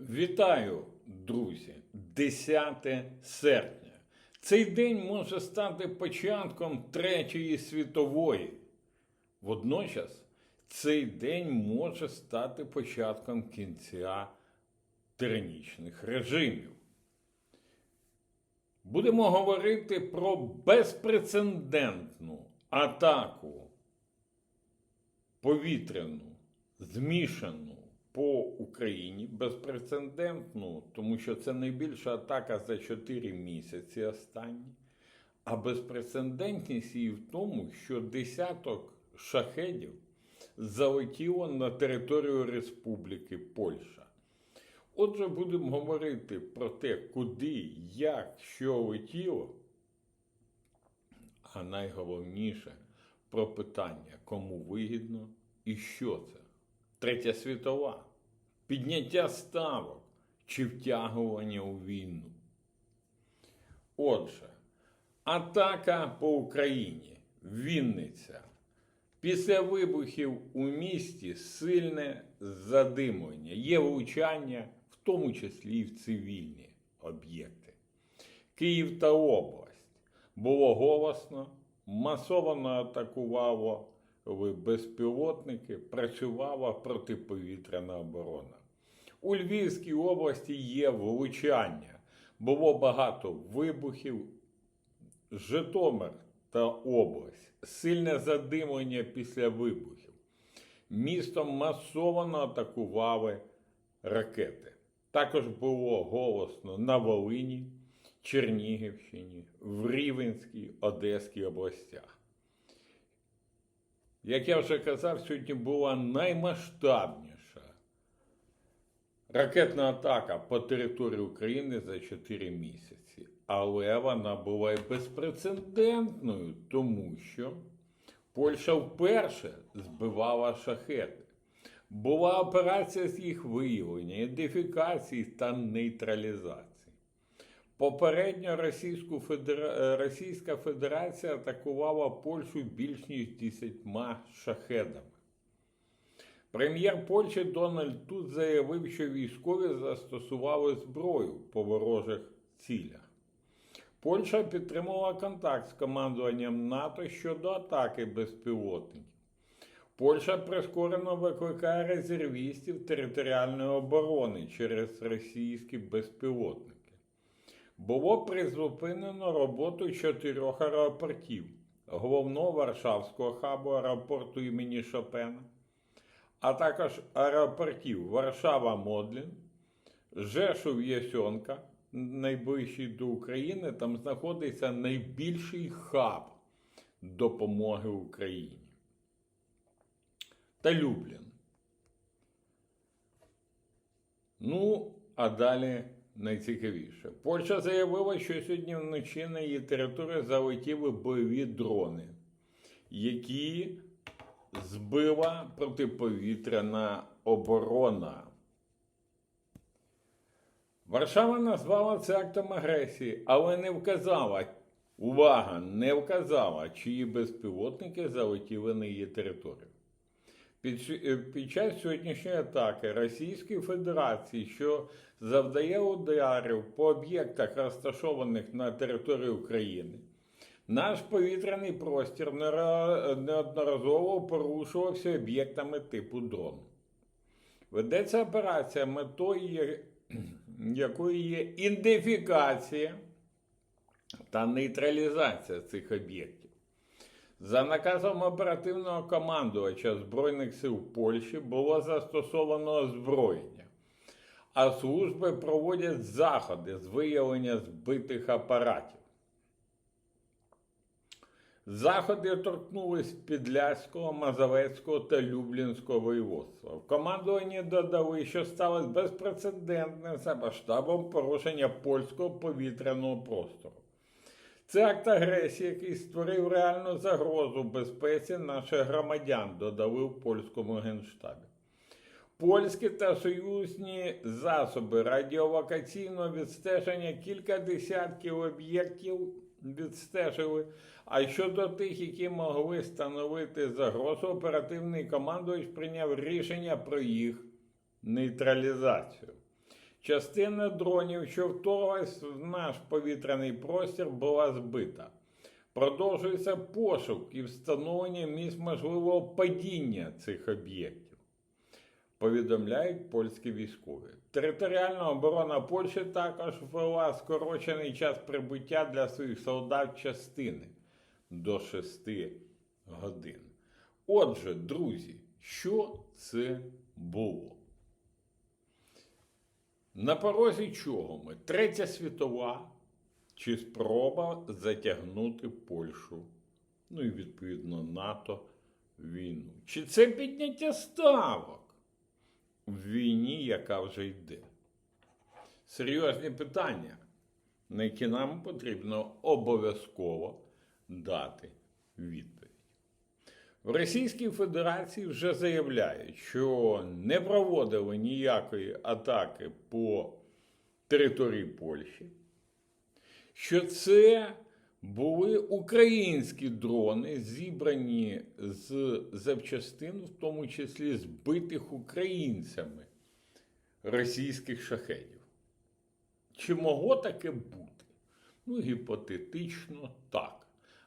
Вітаю, друзі! 10 серпня. Цей день може стати початком Третьої світової. Водночас цей день може стати початком кінця тиранічних режимів. Будемо говорити про безпрецедентну атаку повітряну, змішану по Україні, безпрецедентну, тому що це найбільша атака за 4 місяці останні. А безпрецедентність її в тому, що десяток шахедів залетіло на територію Республіки Польща. Отже, будемо говорити про те, куди, як, що летіло, а найголовніше про питання, кому вигідно і що це. Третя світова, підняття ставок чи втягування у війну. Отже, атака по Україні, Вінниця. Після вибухів у місті сильне задимлення, є влучання, в тому числі і в цивільні об'єкти. Київ та область було голосно, масово атакувало безпілотники, працювала протиповітряна оборона. У Львівській області є влучання, було багато вибухів. Житомир та область, сильне задимлення після вибухів. Містом масово атакували ракети. Також було голосно на Волині, Чернігівщині, в Рівенській, Одеській областях. Як я вже казав, сьогодні була наймасштабніша ракетна атака по території України за 4 місяці. Але вона була і безпрецедентною, тому що Польща вперше збивала шахети. Була операція з їх виявлення, ідентифікації та нейтралізації. Попередньо Російську Федера... Російська Федерація атакувала Польщу більш ніж 10 шахедами. Прем'єр Польщі Дональд Туд заявив, що військові застосували зброю по ворожих цілях. Польща підтримала контакт з командуванням НАТО щодо атаки безпілотників. Польща прискорено викликає резервістів територіальної оборони через російські безпілотники. Було призупинено роботу чотирьох аеропортів головного Варшавського хабу аеропорту імені Шопена, а також аеропортів Варшава Модлін, Жешув Єсьонка, найближчий до України, там знаходиться найбільший хаб допомоги Україні. Та Люблін. Ну, а далі найцікавіше. Польща заявила, що сьогодні вночі на її територію залетіли бойові дрони, які збила протиповітряна оборона. Варшава назвала це актом агресії, але не вказала, увага, не вказала, чиї безпілотники залетіли на її територію. Під, е, під час сьогоднішньої атаки Російської Федерації, що завдає ударів по об'єктах, розташованих на території України, наш повітряний простір неодноразово порушувався об'єктами типу дрону. Ведеться операція, метою якої є ідентифікація та нейтралізація цих об'єктів. За наказом оперативного командувача Збройних сил Польщі було застосовано озброєння, а служби проводять заходи з виявлення збитих апаратів. Заходи торкнулись Підляського, Мазовецького та Люблінського воєводства. В командуванні додали, що сталося безпрецедентним за масштабом порушення польського повітряного простору. Це акт агресії, який створив реальну загрозу безпеці наших громадян, додали в польському генштабі. Польські та союзні засоби радіолокаційного відстеження кілька десятків об'єктів відстежили. А щодо тих, які могли становити загрозу, оперативний командувач прийняв рішення про їх нейтралізацію. Частина дронів, що вторглась в наш повітряний простір, була збита. Продовжується пошук і встановлення місць можливого падіння цих об'єктів. Повідомляють польські військові. Територіальна оборона Польщі також ввела скорочений час прибуття для своїх солдат частини до 6 годин. Отже, друзі, що це було? На порозі чого ми? Третя світова чи спроба затягнути Польщу, ну і відповідно НАТО війну? Чи це підняття ставок в війні, яка вже йде? Серйозні питання, на які нам потрібно обов'язково дати відповідь. В Російській Федерації вже заявляють, що не проводили ніякої атаки по території Польщі, що це були українські дрони, зібрані з запчастин, в тому числі збитих українцями російських шахедів. Чи могло таке бути? Ну, гіпотетично так.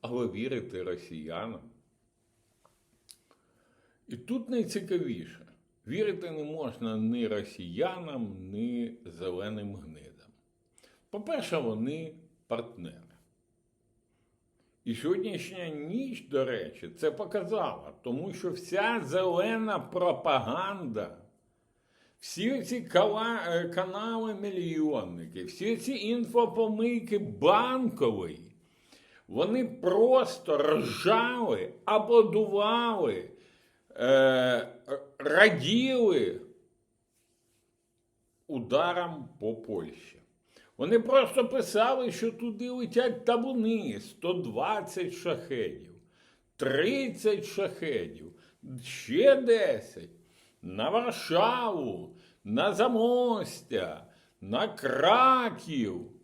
Але вірити росіянам. І тут найцікавіше, вірити не можна ні росіянам, ні зеленим гнидам. По-перше, вони партнери. І сьогоднішня ніч, до речі, це показала, тому що вся зелена пропаганда, всі ці е, канали мільйонники, всі ці інфопомийки банкової, вони просто ржали, аплодували е, раділи ударам по Польщі. Вони просто писали, що туди летять табуни 120 шахедів, 30 шахедів, ще 10 на Варшаву, на Замостя, на Краків.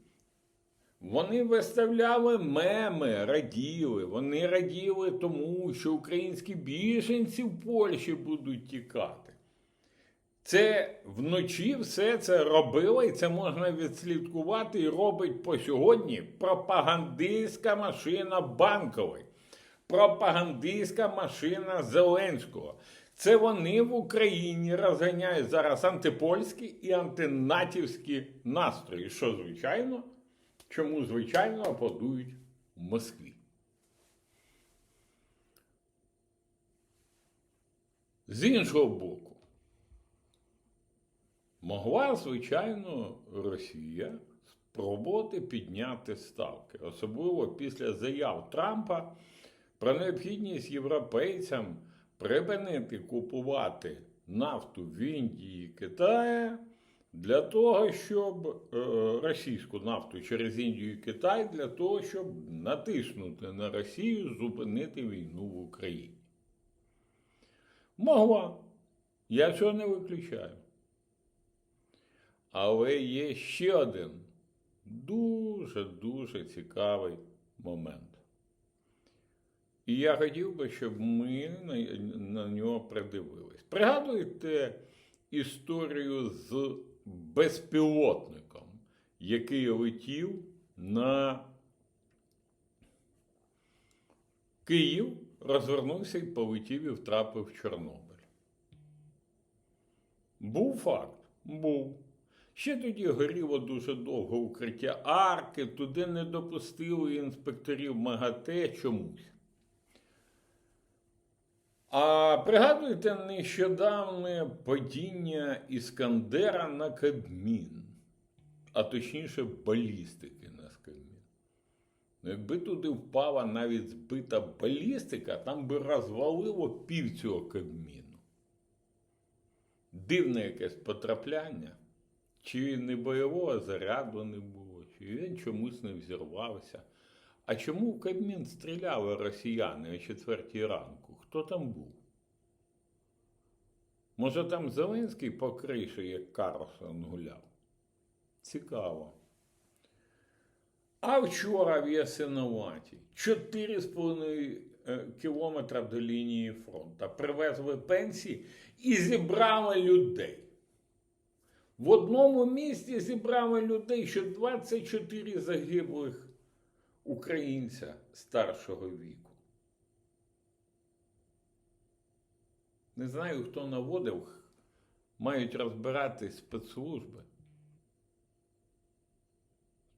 Вони виставляли меми, раділи. Вони раділи тому, що українські біженці в Польщі будуть тікати. Це вночі все це робила, і це можна відслідкувати і робить по сьогодні пропагандистська машина банкової, пропагандистська машина Зеленського. Це вони в Україні розганяють зараз антипольські і антинатівські настрої, що, звичайно, чому, звичайно, аплодують в Москві. З іншого боку, могла, звичайно, Росія спробувати підняти ставки, особливо після заяв Трампа про необхідність європейцям припинити купувати нафту в Індії і Китаї для того, щоб е, російську нафту через Індію і Китай, для того, щоб натиснути на Росію, зупинити війну в Україні. Могла. Я цього не виключаю. Але є ще один дуже-дуже цікавий момент. І я хотів би, щоб ми на, нього придивились. Пригадуєте історію з безпілотником, який летів на Київ, розвернувся і полетів і втрапив в Чорнобиль. Був факт? Був. Ще тоді горіло дуже довго укриття арки, туди не допустили інспекторів МАГАТЕ чомусь. А пригадуєте нещодавне падіння Іскандера на Кабмін, а точніше балістики на Кабмін. Ну, якби туди впала навіть збита балістика, там би розвалило пів цього Кабміну. Дивне якесь потрапляння. Чи не бойового заряду не було, чи він чомусь не взірвався. А чому в Кабмін стріляли росіяни о четвертій ранку? Хто там був? Може, там Зеленський по криші, як Карлсон гуляв? Цікаво. А вчора в Ясиноваті 4,5 е, кілометра до лінії фронту привезли пенсії і зібрали людей. В одному місті зібрали людей, що 24 загиблих українця старшого віку. Не знаю, хто наводив, мають розбирати спецслужби.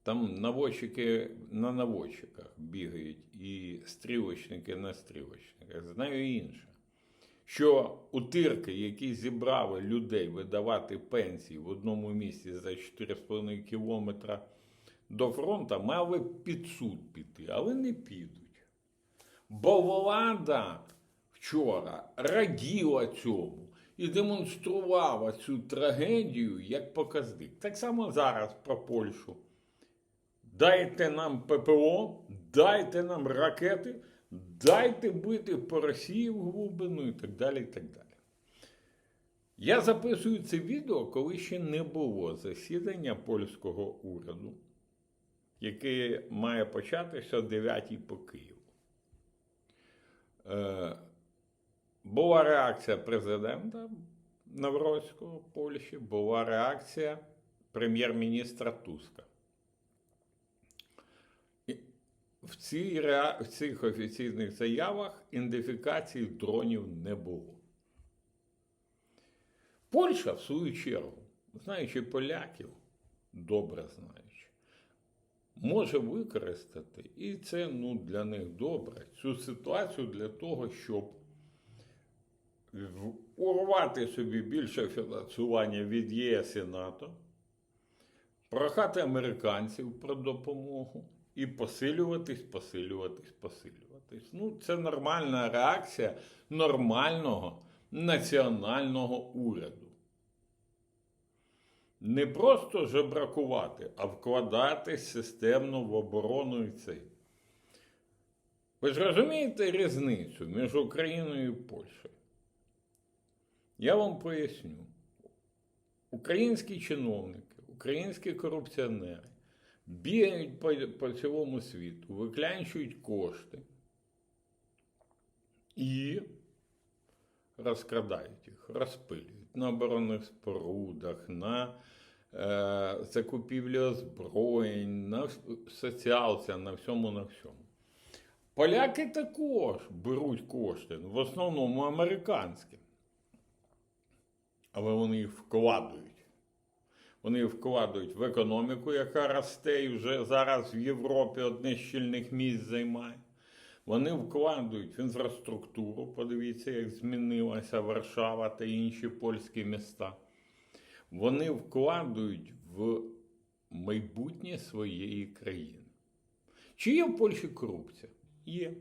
Там наводчики на наводчиках бігають і стрілочники на стрілочниках. Знаю інше. Що утирки, які зібрали людей видавати пенсії в одному місці за 4,5 кілометра до фронту, мали під суд піти, але не підуть. Бо влада вчора раділа цьому і демонструвала цю трагедію як показник. Так само зараз про Польщу. Дайте нам ППО, дайте нам ракети, дайте бити по Росії в глибину і так далі. і так далі. Я записую це відео, коли ще не було засідання польського уряду, яке має початися о 9 по Києву. Е, була реакція президента Навроцького Польщі, була реакція прем'єр-міністра Туска. І В, цій, rea- в цих офіційних заявах ідентифікації дронів не було. Польща, в свою чергу, знаючи поляків, добре знаючи, може використати, і це ну, для них добре, цю ситуацію для того, щоб урвати собі більше фінансування від ЄС і НАТО, прохати американців про допомогу і посилюватись, посилюватись, посилюватись. Ну, це нормальна реакція нормального національного уряду. Не просто жебракувати, а вкладатись системно в оборону і цей. Ви ж розумієте різницю між Україною і Польщею? Я вам поясню. Українські чиновники, українські корупціонери бігають по, по цілому світу, виклянчують кошти і розкрадають їх, розпилюють на оборонних спорудах, на е, закупівлі озброєнь, на соціалці, на всьому, на всьому. Поляки також беруть кошти, в основному американські. Але вони їх вкладають. Вони їх вкладають в економіку, яка росте і вже зараз в Європі одне з щільних місць займає. Вони вкладають в інфраструктуру. Подивіться, як змінилася Варшава та інші польські міста. Вони вкладають в майбутнє своєї країни. Чи є в Польщі корупція? Є.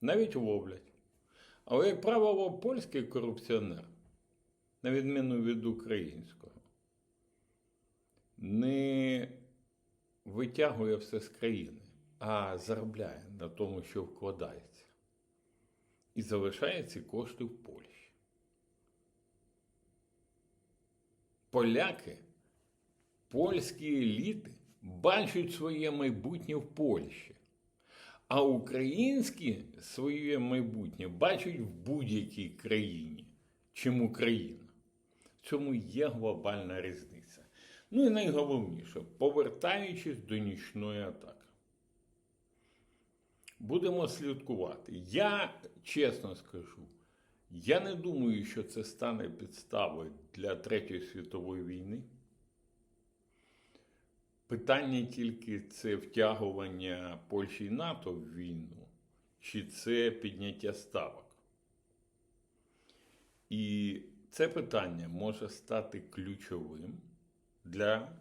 Навіть ловлять. Але, як правило, польський корупціонер, на відміну від українського, не витягує все з країни, а заробляє на тому, що вкладається. І залишає ці кошти в Польщі. Поляки, польські еліти бачать своє майбутнє в Польщі. А українські своє майбутнє бачать в будь-якій країні, чим Україна. В цьому є глобальна різниця. Ну і найголовніше, повертаючись до нічної атаки. Будемо слідкувати. Я чесно скажу, я не думаю, що це стане підставою для Третьої світової війни. Питання тільки це втягування Польщі і НАТО в війну, чи це підняття ставок. І це питання може стати ключовим для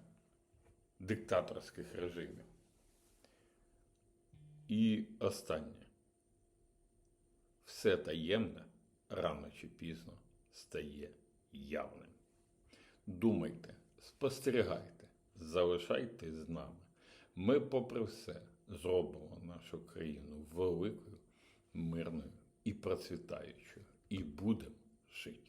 диктаторських режимів. І останнє. Все таємне рано чи пізно стає явним. Думайте, спостерігайте, залишайтесь з нами. Ми, попри все, зробимо нашу країну великою, мирною і процвітаючою. І будемо жити.